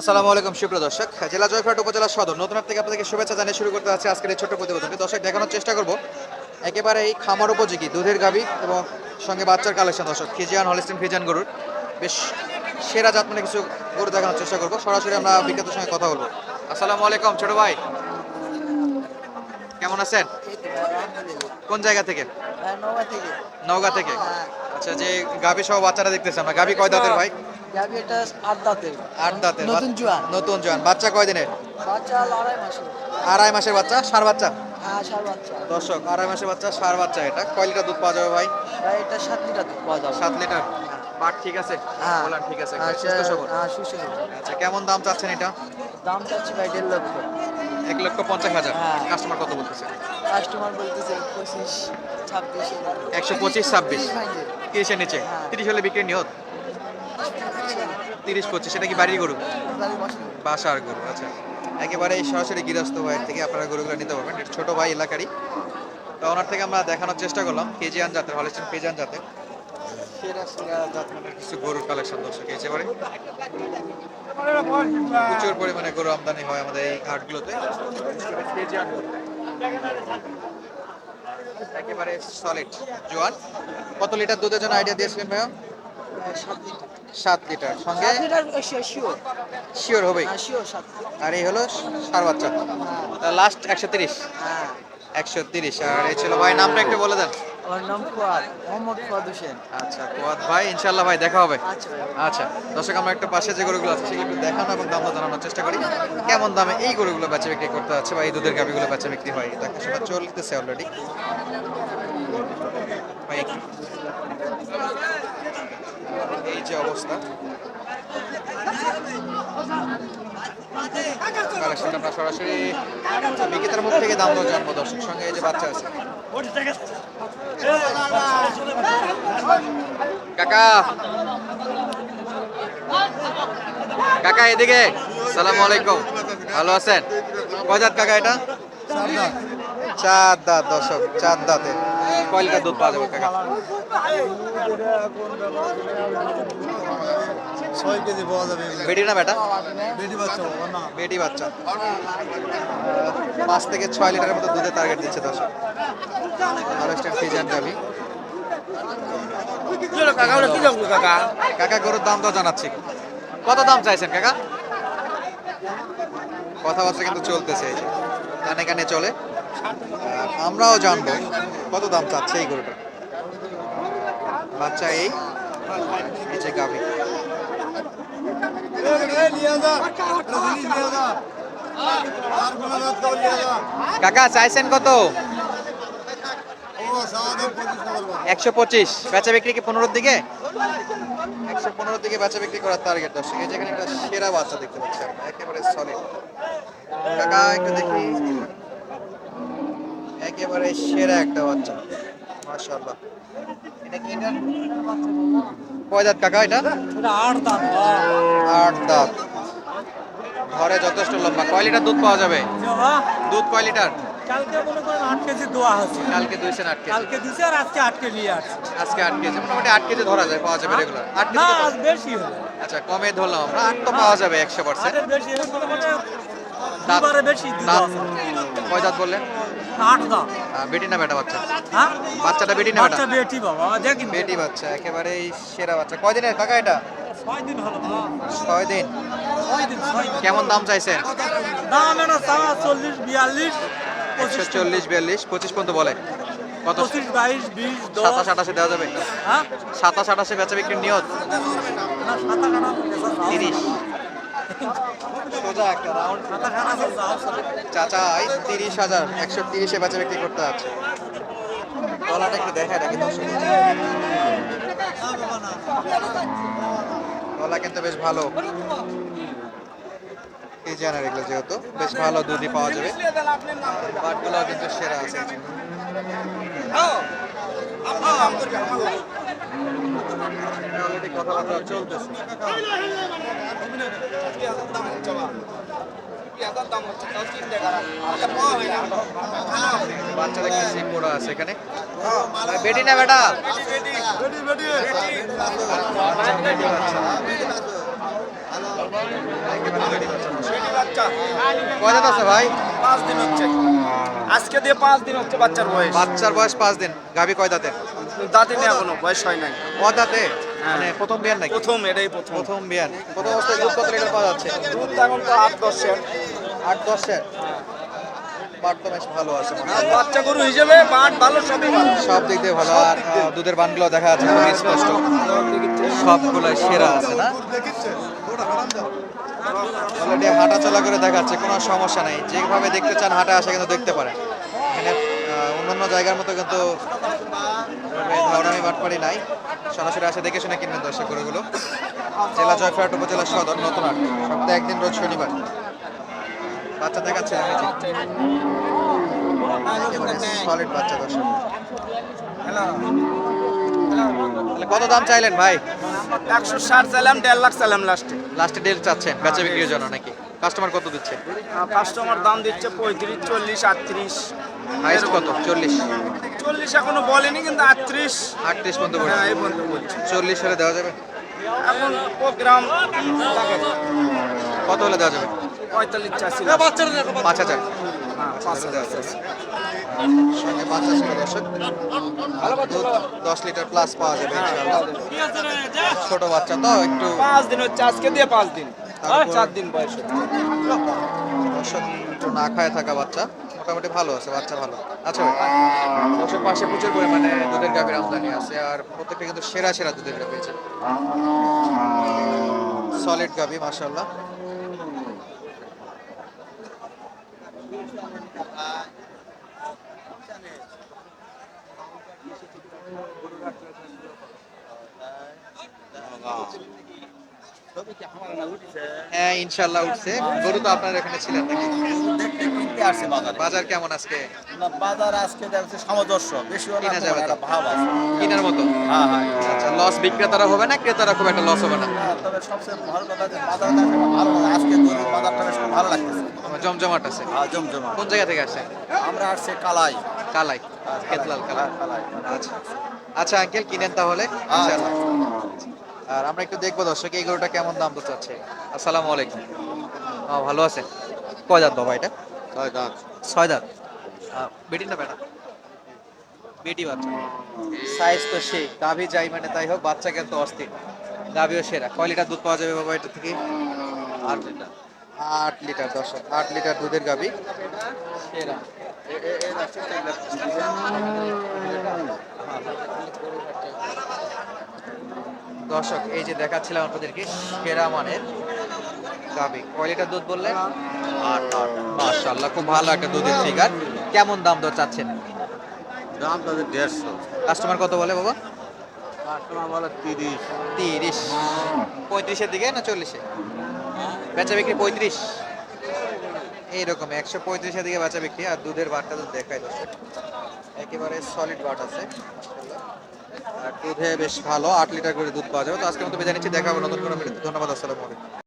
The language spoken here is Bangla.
আসসালামু আলাইকুম সুপ্রিয় দর্শক। জেলা জয়ফ্রাট উপজেলা সদর নতুন থেকে আপনাদেরকে শুভেচ্ছা জানিয়ে শুরু করতে যাচ্ছে আজকের এই ছোট্ট প্রতিবেদনটি দর্শক দেখানোর চেষ্টা করব। একেবারে এই খামার উপযোগী দুধের গাভী এবং সঙ্গে বাচ্চার কালেকশন। দর্শক ফিজিয়ান হলিস্টিন ফিজিয়ান গরুর বেশ সেরা জাত মানে কিছু গরু দেখানোর চেষ্টা করব। সরাসরি আমরা বিক্রেতার সঙ্গে কথা বলব। আসসালামু আলাইকুম ছোট ভাই। কেমন আছেন? কোন জায়গা থেকে? থেকে। নওগাঁ থেকে। হ্যাঁ। আচ্ছা যে গাভী সহ বাচ্চারা দেখতেছে আমরা। গাভী কয় দাঁতের ভাই? এটা আট দাঁতের আট দাঁতের নতুন জোয়ান। নতুন জোয়ান। বাচ্চা কয় দিনের? বাচ্চা আড়াই মাসের। আড়াই মাসের বাচ্চা সার বাচ্চা? হ্যাঁ সার বাচ্চা। দর্শক আড়াই মাসের বাচ্চা সার বাচ্চা এটা। কয় লিটার দুধ পাওয়া যাবে ভাই? ভাই এটা সাত লিটার দুধ পাওয়া যাবে। সাত লিটার? বাট ঠিক আছে। হ্যাঁ। ঠিক আছে। হ্যাঁ, সুস্থ সবল। হ্যাঁ। আচ্ছা কেমন দাম চাচ্ছেন এটা? দাম চাচ্ছি ভাই দেড় লক্ষ। এক লক্ষ পঞ্চাশ হাজার। হ্যাঁ। কাস্টমার কত বলতেছে? কাস্টমার বলতেছে পঁচিশ ছাব্বিশ একশো পঁচিশ ছাব্বিশ। তিরিশের নিচে। হ্যাঁ। তিরিশ হলে বিক্রি নিয়ত? তিরিশ পঁচিশ সেটা কি বাড়ির গরু? বাসার গরু আচ্ছা। একেবারে সরাসরি গৃহস্থ ভাইয়ের থেকে আপনারা গরুগুলো নিতে পারবেন। ছোট ভাই এলাকারই। তো ওনার থেকে আমরা দেখানোর চেষ্টা করলাম, কেজিয়ান জাতের, হলিস্টিন কেজিয়ান জাতের। মানের কিছু গরুর কালেকশন দর্শক, একেবারে। প্রচুর পরিমাণে গরু আমদানি হয় আমাদের এই হাটগুলোতে একেবারে সলিড জোয়ান। কত লিটার দুধের জন্য আইডিয়া দিয়েছিলেন ভাইয়া? সাত লিটার। সঙ্গে শিওর হবেই। হ্যাঁ আর এই হলো সার বাচ্চা। হ্যাঁ। লাস্ট একশো তিরিশ। হ্যাঁ। একশো তিরিশ। আর এই ছিল ভাই নামটা একটু বলে দেন। আমার নাম ফুয়াদ মোহাম্মদ ফুয়াদ হোসেন। আচ্ছা কোয়াদ ভাই ইনশাল্লাহ ভাই দেখা হবে। আচ্ছা আচ্ছা দর্শক আমরা একটু পাশে যে গরুগুলো আছে সেগুলো দেখানো এবং দাম জানানোর চেষ্টা করি। কেমন দামে এই গরুগুলো বেচা বিক্রি করতে আছে বা এই দুধের গাভিগুলো বেচা বিক্রি হয়? দেখাশোনা চলতেছে অলরেডি এই যে অবস্থা। কালেকশন আমরা সরাসরি বিক্রেতার মুখ থেকে দাম দর জানব দর্শক সঙ্গে। এই যে বাচ্চা আছে। কাকা। কাকা, এদিকে। সালামু আলাইকুম। ভালো আছেন? কয় দাঁত কাকা এটা? চার দাঁত, দর্শক, চার দাঁতে। কয় লিটার দুধ পাওয়া যাবে কাকা? ছয় কেজি পাওয়া যাবে। বেটি না বেটা? বেটি বাচ্চা না। বেটি বাচ্চা। পাঁচ থেকে ছয় লিটারের মতো দুধের টার্গেট দিচ্ছে দর্শক। হলস্টেন ফিজান গাভি কাকা কাকা? কাকা গরুর দাম তো জানাচ্ছি। কত দাম চাইছেন কাকা? কথাবার্তা কিন্তু চলতেছে কানে কানে চলে। আমরাও জানব কত দাম চাচ্ছে এই গরুটা। বাচ্চা এই যে গাভি। কাকা, চাইছেন কত? একশো পঁচিশ। বেচা বিক্রি কি পনেরোর দিকে? একশো পনেরোর দিকে বেচা বিক্রি করার টার্গেট দর্শক, এই যেখানে একটা সেরা বাচ্চা দেখতে পাচ্ছি একেবারে সলিড কাকা, একটু দেখি। একেবারে সেরা একটা বাচ্চা। মাশাআল্লাহ। এটা কি এটা? কয় দাঁত কাকা এটা? এটা আট দাম আট দাঁত। ঘরে যথেষ্ট লম্বা। কয় লিটার দুধ পাওয়া যাবে? দুধ কয় লিটার? কালকে মনে করেন আট কেজি দোয়া হচ্ছে। কালকে আট কেজি। কালকে দিছে আর আজকে আট কেজি আজকে আট কেজি। মোটামুটি আট কেজি ধরা যায় পাওয়া যাবে রেগুলার আট না কেজি বেশি আচ্ছা কমে ধরলাম আমরা। আট তো পাওয়া যাবে একশো পার্সেন্ট বেশি দুবারে বেশি কয় দাঁত বললেন? আট দাম বেটি না বেটা বাচ্চা? হ্যাঁ? বাচ্চাটা বেটি না বাচ্চা বেটি বাবা দেখি। বেটি বাচ্চা একেবারেই সেরা বাচ্চা। কয়দিনের কাকা এটা? ছয় দিন হলো ছয় দিন। ছয় দিন ছয় দিন। কেমন দাম চাইছেন? দাম এটা চাওয়া চল্লিশ বিয়াল্লিশ একশো চল্লিশ বিয়াল্লিশ পঁচিশ পর্যন্ত বলে। কত? পঁচিশ বাইশ বিশ সাতাশ আঠাশে দেওয়া যাবে। হ্যাঁ? সাতাশ আঠাশে বেচা বিক্রির নিয়ত? তিরিশ। সোজা একটা রাউন্ড চাচা তিরিশ হাজার, একশো তিরিশে বেচা বিক্রি করতে আছে। গলাটা একটু দেখায় রাখি দর্শক। গলা কিন্তু বেশ ভালো। এই জানার এগুলো যেহেতু, বেশ ভালো দুধই পাওয়া যাবে। বাটগুলো কিন্তু সেরা আছে। বেটি না বেটা আছে ভাই পাঁচ দিন হচ্ছে আজকে দিয়ে পাঁচ দিন হচ্ছে বাচ্চার বয়স বাচ্চার বয়স পাঁচ দিন গাভী কয় দাঁতে দাঁতে নেই এখনও বয়স হয় নাই। কয় দাঁতে মানে প্রথম বিয়ান নাকি? প্রথম এটাই প্রথম। প্রথম বিয়ান প্রথম অবস্থায় দুধ কত লিটার পাওয়া যাচ্ছে? দুধ এখন তো আট দশ সের আট তো বেশ ভালো আছে বাচ্চা গরু হিসেবে বাট ভালো সবই ভালো। সব দিক দিয়ে ভালো। আর দুধের বানগুলো দেখা যাচ্ছে খুবই স্পষ্ট। সবগুলো সেরা আছে না? অলরেডি হাঁটা চলা করে দেখাচ্ছে কোনো সমস্যা নেই। যেভাবে দেখতে চান হাঁটা আসে কিন্তু দেখতে পারেন। এখানে আহ, অন্যান্য জায়গার মতো কিন্তু ধরনামি বাটপাড়ি নাই। সরাসরি আসে দেখে শুনে কিনবেন দর্শক গরুগুলো। জেলা জয়ফ্রাট উপজেলা সদর নতুন হাট সপ্তাহে একদিন রোজ শনিবার। বাচ্চা দেখাচ্ছে সলিড বাচ্চা দর্শক। তাহলে কত দাম চাইলেন ভাই? একশো ষাট চাইলাম দেড় লাখ চাইলাম লাস্টে লাস্টে ডেল চাচ্ছেন বেচা বিক্রির জন্য নাকি? কাস্টমার কত দিচ্ছে? কাস্টমার দাম দিচ্ছে পঁয়ত্রিশ চল্লিশ আটত্রিশ। হাইস্ট কত? চল্লিশ। চল্লিশ এখনও বলেনি কিন্তু আটত্রিশ। আটত্রিশ পর্যন্ত হ্যাঁ এই পর্যন্ত বলছে। চল্লিশ হলে দেওয়া যাবে? এখন প্রোগ্রাম কত হলে দেওয়া যাবে? পঁয়তাল্লিশ চাষি পাঁচ হাজার হ্যাঁ চাষি। সঙ্গে পাঁচ হাজার দর্শক দুধ দশ লিটার প্লাস পাওয়া যাবে ইনশাআল্লাহ। ছোট বাচ্চা তো একটু পাঁচ দিন হচ্ছে আজকে দিয়ে পাঁচ দিন। চার দিন বয়স হচ্ছে। না খায় থাকা বাচ্চা, মোটামুটি ভালো আছে, বাচ্চা ভালো। আচ্ছা ভাই পাশে প্রচুর পরিমাণে দুধের গাভীর আমদানি আছে, আর প্রত্যেকটা কিন্তু সেরা সেরা দুধের গাভী আছে। সলিড গাভী, মাশাআল্লাহ। হ্যাঁ ইনশাল্লাহ উঠছে। গরু তো আপনার এখানে ছিলেন নাকি? কিনতে আসছে বাজারে বাজার কেমন আজকে? বাজার আজকে দেখছে সামঞ্জস্য। বেশি কিনা যাবে তো? ভাব আছে। কেনার মতো? হ্যাঁ হ্যাঁ। আচ্ছা লস বিক্রেতারা হবে না? ক্রেতারা খুব একটা লস হবে না? হ্যাঁ, তবে সবচেয়ে ভালো কথা যে আসলে ভালো আজকে গরুর বাজারটা বেশ ভালো লাগতেছে। জমজমাট আছে। আর জমজমা কোন জায়গা থেকে আসছে আমরা আসছে কালাই। কালাই। কেতলাল কালাই। কালাই। আচ্ছা। আচ্ছা আঙ্কেল কিনেন তাহলে? ইনশাআল্লাহ। আর আমরা একটু দেখব দর্শক এই গরুটা কেমন দাম তো চাচ্ছে আসসালামু আলাইকুম ভালো আছে কয় দাঁত বাবা এটা ছয় দাঁত ছয় দাঁত বেটি না বেটা বেটি বাচ্চা সাইজ তো সেই গাভী যাই মানে তাই হোক বাচ্চা কিন্তু অস্থির গাভীও সেরা কয় লিটার দুধ পাওয়া যাবে বাবা এটা থেকে আট লিটার আট লিটার দর্শক আট লিটার দুধের গাভী সেরা দর্শক এই যে দেখাচ্ছিলাম আপনাদেরকে সেরা মানের গাভী কয় লিটার দুধ বললেন? আট আট। মাশাআল্লাহ খুব ভালো একটা দুধের ফিগার কেমন দাম দর চাচ্ছেন? দাম তাদের দেড়শো। কাস্টমার কত বলে বাবা? কাস্টমার বলে তিরিশ। তিরিশ। পঁয়ত্রিশের দিকে না চল্লিশে? বেচা বিক্রি পঁয়ত্রিশ। এইরকম একশো পঁয়ত্রিশের দিকে বেচা বিক্রি আর দুধের বারটা দর্শক। একেবারে সলিড বাট আছে। দুধে বেশ ভালো, আট লিটার করে দুধ পাওয়া যাবে তো আজকে মতো বেজা নিচ্ছি দেখাবো নতুন কোনো। ধন্যবাদ, আসসালামু আলাইকুম